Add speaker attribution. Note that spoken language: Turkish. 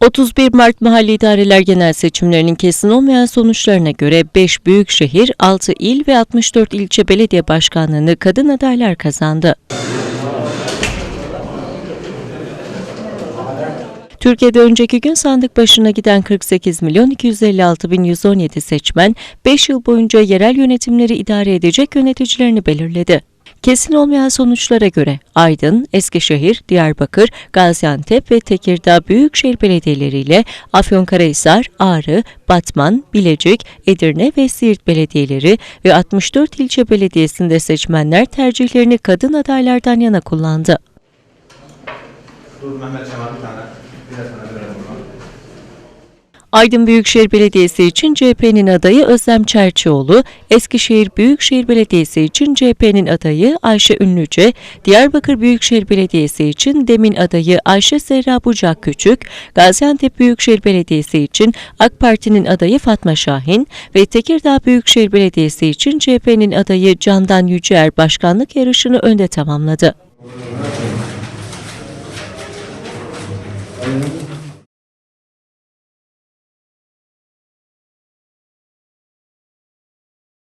Speaker 1: 31 Mart Mahalli İdareler Genel Seçimlerinin kesin olmayan sonuçlarına göre 5 büyük şehir, 6 il ve 64 ilçe belediye başkanlığını kadın adaylar kazandı. Türkiye'de önceki gün sandık başına giden 48 milyon 256 bin 117 seçmen 5 yıl boyunca yerel yönetimleri idare edecek yöneticilerini belirledi. Kesin olmayan sonuçlara göre Aydın, Eskişehir, Diyarbakır, Gaziantep ve Tekirdağ Büyükşehir Belediyeleriyle Afyonkarahisar, Ağrı, Batman, Bilecik, Edirne ve Siirt belediyeleri ve 64 ilçe belediyesinde seçmenler tercihlerini kadın adaylardan yana kullandı.
Speaker 2: Dur Mehmet Cemal bir tane. Bir sana verelim.
Speaker 1: Aydın Büyükşehir Belediyesi için CHP'nin adayı Özlem Çerçioğlu, Eskişehir Büyükşehir Belediyesi için CHP'nin adayı Ayşe Ünlüce, Diyarbakır Büyükşehir Belediyesi için Demin adayı Ayşe Serra Bucak Küçük, Gaziantep Büyükşehir Belediyesi için AK Parti'nin adayı Fatma Şahin ve Tekirdağ Büyükşehir Belediyesi için CHP'nin adayı Candan Yüceer başkanlık yarışını önde tamamladı.